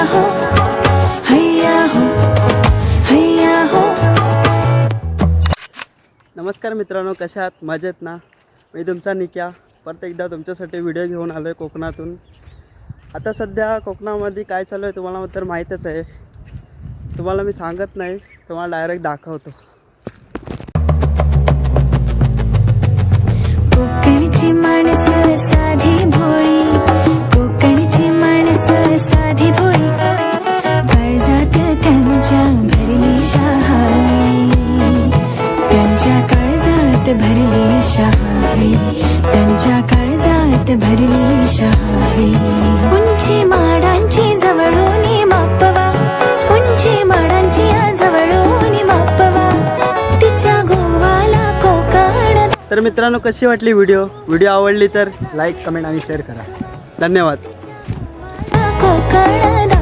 हो, हो, हो. नमस्कार मित्रांनो कशा आहात? मजेत ना? मी तुमचा निक्या. परत एकदा तुमच्यासाठी व्हिडिओ घेऊन आलो आहे कोकणातून. आता सध्या कोकणामध्ये काय चालू आहे तुम्हाला तर माहीतच आहे. तुम्हाला मी सांगत नाही तुम्हाला डायरेक्ट दाखवतो. भरली शहाळी त्यांच्या काळजात भरली शहाळी उंची माडांची जवळून मापवा. उंची माडांची जवळून मापवा. तिच्या गोवाला कोकण. तर मित्रांनो कशी वाटली व्हिडिओ? व्हिडिओ आवडली तर लाईक कमेंट आणि शेअर करा. धन्यवाद. कोकण